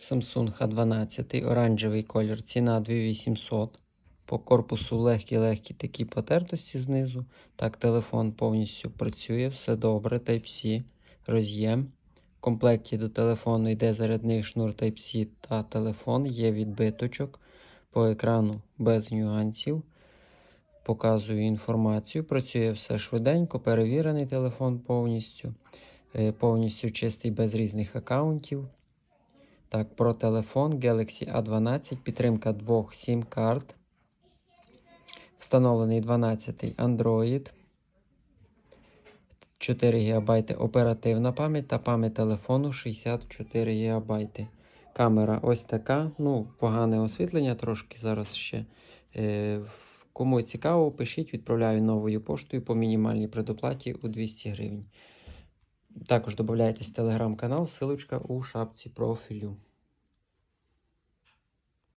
Samsung A12, оранжевий колір, ціна 2800. По корпусу легкі-легкі такі потертості знизу. Так, телефон повністю працює, все добре. Type-C, роз'єм. В комплекті до телефону йде зарядний шнур Type-C та телефон, є відбиточок по екрану без нюансів. Показую інформацію. Працює все швиденько, перевірений телефон повністю. Е, Повністю чистий без різних аккаунтів. Так, про телефон Galaxy A12, підтримка двох SIM карт. Встановлений 12 Android. 4 ГБ оперативна пам'ять та пам'ять телефону 64 ГБ. Камера ось така. Ну, погане освітлення трошки зараз ще. Е, Кому цікаво, пишіть, відправляю новою поштою по мінімальній предоплаті у 200 гривень. Також додайтесь в телеграм-канал, силочка у шапці профілю.